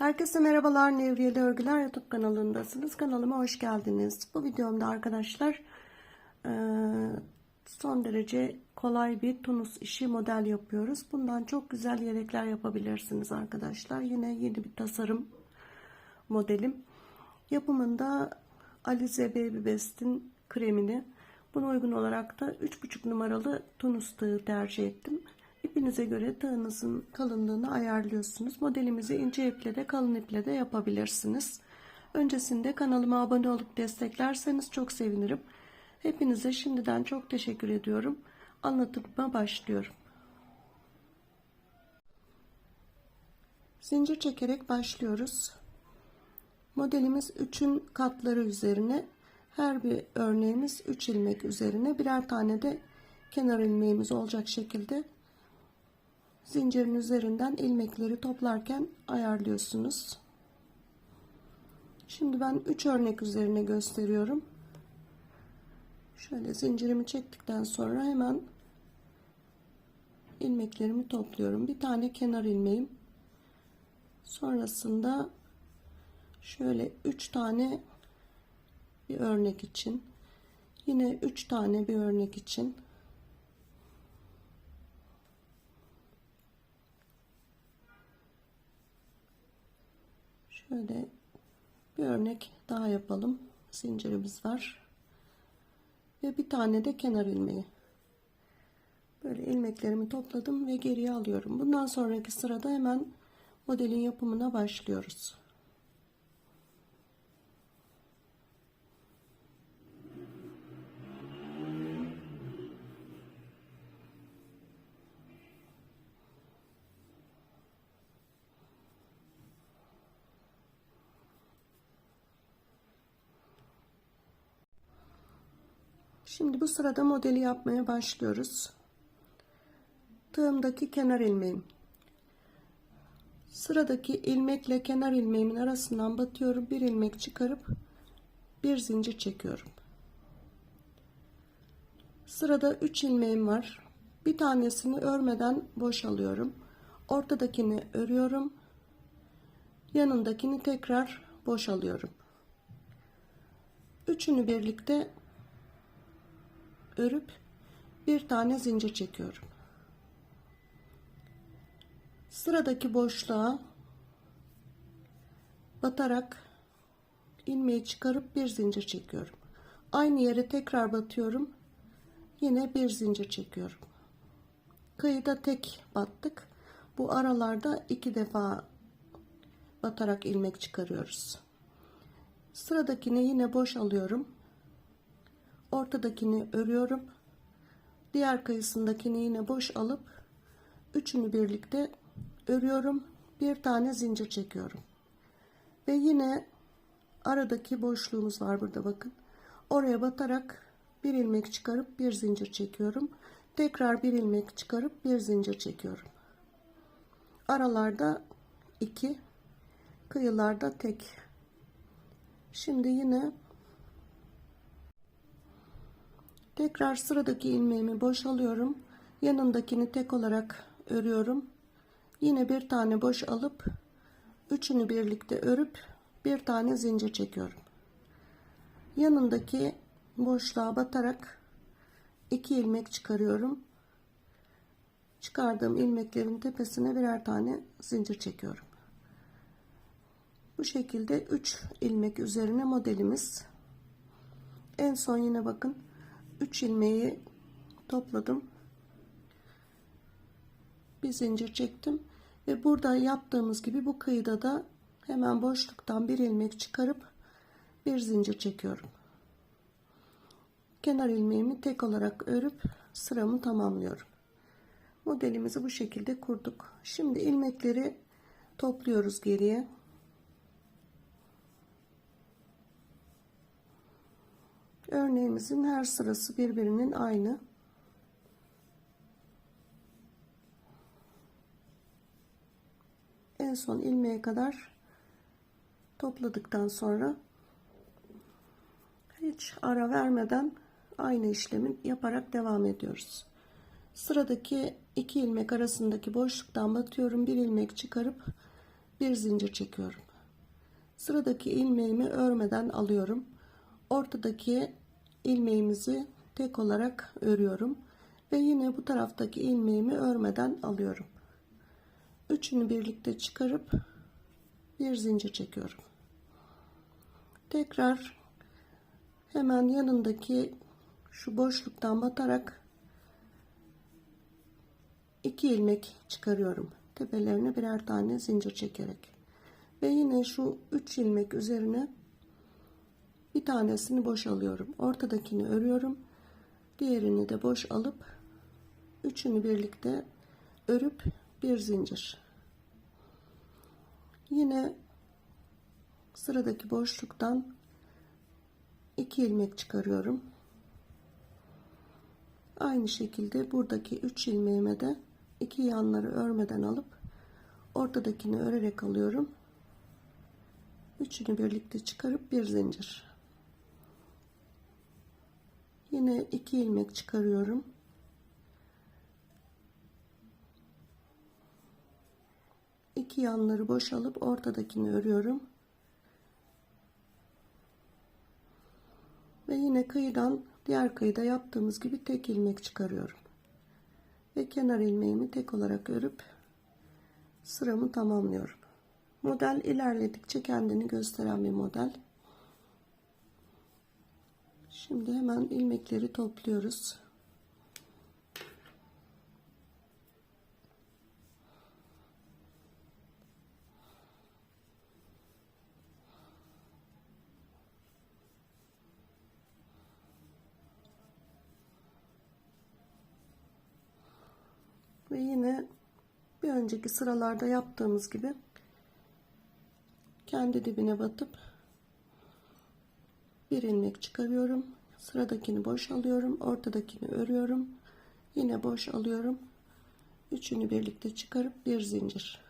Herkese merhabalar Nevriyeli Örgüler YouTube kanalındasınız. Kanalıma hoş geldiniz. Bu videomda arkadaşlar eee, son derece kolay bir tunus işi model yapıyoruz. Bundan çok güzel yelekler yapabilirsiniz arkadaşlar. Yine yeni bir tasarım modelim. Yapımında Alize Baby Best'in kremini buna uygun olarak da 3,5 numaralı tunus tığı tercih ettim. İpinize göre tığınızın kalınlığını ayarlıyorsunuz. Modelimizi ince iple de kalın iple de yapabilirsiniz. Öncesinde kanalıma abone olup desteklerseniz çok sevinirim. Hepinize şimdiden çok teşekkür ediyorum. Anlatıma başlıyorum. Zincir çekerek başlıyoruz. Modelimiz 3'ün katları üzerine her bir örneğimiz 3 ilmek üzerine birer tane de kenar ilmeğimiz olacak şekilde zincirin üzerinden ilmekleri toplarken ayarlıyorsunuz. Şimdi ben 3 örnek üzerine gösteriyorum. Şöyle zincirimi çektikten sonra hemen ilmeklerimi topluyorum. Bir tane kenar ilmeğim. Sonrasında şöyle 3 tane bir örnek için yine 3 tane bir örnek için şöyle bir örnek daha yapalım. Zincirimiz var. Ve bir tane de kenar ilmeği. Böyle ilmeklerimi topladım ve geriye alıyorum. Bundan sonraki sırada hemen modelin yapımına başlıyoruz Şimdi bu sırada modeli yapmaya başlıyoruz. Tığımdaki kenar ilmeğim. Sıradaki ilmekle kenar ilmeğimin arasından batıyorum. Bir ilmek çıkarıp bir zincir çekiyorum. Sırada 3 ilmeğim var. Bir tanesini örmeden boşalıyorum. Ortadakini örüyorum. Yanındakini tekrar boşalıyorum. Üçünü birlikte örüp bir tane zincir çekiyorum. Sıradaki boşluğa batarak ilmeği çıkarıp bir zincir çekiyorum. Aynı yere tekrar batıyorum. Yine bir zincir çekiyorum. Kıyıda tek battık. Bu aralarda iki defa batarak ilmek çıkarıyoruz. Sıradakini yine boş alıyorum ortadakini örüyorum. Diğer kıyısındakini yine boş alıp üçünü birlikte örüyorum. Bir tane zincir çekiyorum. Ve yine aradaki boşluğumuz var burada bakın. Oraya batarak bir ilmek çıkarıp bir zincir çekiyorum. Tekrar bir ilmek çıkarıp bir zincir çekiyorum. Aralarda iki kıyılarda tek. Şimdi yine Tekrar sıradaki ilmeğimi boşalıyorum. Yanındakini tek olarak örüyorum. Yine bir tane boş alıp üçünü birlikte örüp bir tane zincir çekiyorum. Yanındaki boşluğa batarak iki ilmek çıkarıyorum. Çıkardığım ilmeklerin tepesine birer tane zincir çekiyorum. Bu şekilde 3 ilmek üzerine modelimiz. En son yine bakın 3 ilmeği topladım. Bir zincir çektim ve burada yaptığımız gibi bu kıyıda da hemen boşluktan bir ilmek çıkarıp bir zincir çekiyorum. Kenar ilmeğimi tek olarak örüp sıramı tamamlıyorum. Modelimizi bu şekilde kurduk. Şimdi ilmekleri topluyoruz geriye. Örneğimizin her sırası birbirinin aynı. En son ilmeğe kadar topladıktan sonra hiç ara vermeden aynı işlemi yaparak devam ediyoruz. Sıradaki iki ilmek arasındaki boşluktan batıyorum. Bir ilmek çıkarıp bir zincir çekiyorum. Sıradaki ilmeğimi örmeden alıyorum. Ortadaki ilmeğimizi tek olarak örüyorum ve yine bu taraftaki ilmeğimi örmeden alıyorum. Üçünü birlikte çıkarıp bir zincir çekiyorum. Tekrar hemen yanındaki şu boşluktan batarak iki ilmek çıkarıyorum. Tepelerine birer tane zincir çekerek. Ve yine şu 3 ilmek üzerine bir tanesini boş alıyorum. Ortadakini örüyorum. Diğerini de boş alıp üçünü birlikte örüp bir zincir. Yine sıradaki boşluktan iki ilmek çıkarıyorum. Aynı şekilde buradaki 3 ilmeğime de iki yanları örmeden alıp ortadakini örerek alıyorum. Üçünü birlikte çıkarıp bir zincir. Yine iki ilmek çıkarıyorum. İki yanları boşalıp ortadakini örüyorum. Ve yine kıyıdan diğer kıyıda yaptığımız gibi tek ilmek çıkarıyorum. Ve kenar ilmeğimi tek olarak örüp sıramı tamamlıyorum. Model ilerledikçe kendini gösteren bir model. Şimdi hemen ilmekleri topluyoruz. Ve yine bir önceki sıralarda yaptığımız gibi kendi dibine batıp bir ilmek çıkarıyorum. Sıradakini boş alıyorum. Ortadakini örüyorum. Yine boş alıyorum. Üçünü birlikte çıkarıp bir zincir.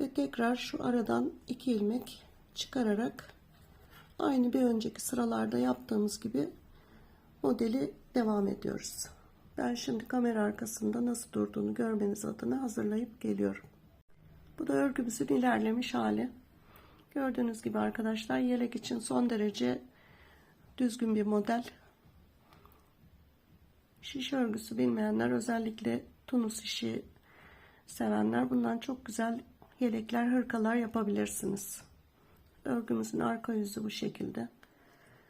Ve tekrar şu aradan iki ilmek çıkararak aynı bir önceki sıralarda yaptığımız gibi modeli devam ediyoruz. Ben şimdi kamera arkasında nasıl durduğunu görmeniz adına hazırlayıp geliyorum. Bu da örgümüzün ilerlemiş hali. Gördüğünüz gibi arkadaşlar yelek için son derece düzgün bir model. Şiş örgüsü bilmeyenler özellikle tunus işi sevenler bundan çok güzel yelekler, hırkalar yapabilirsiniz. Örgümüzün arka yüzü bu şekilde.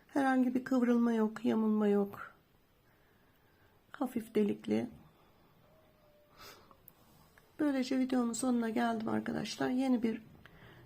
Herhangi bir kıvrılma yok, yamulma yok. Hafif delikli. Böylece videonun sonuna geldim arkadaşlar. Yeni bir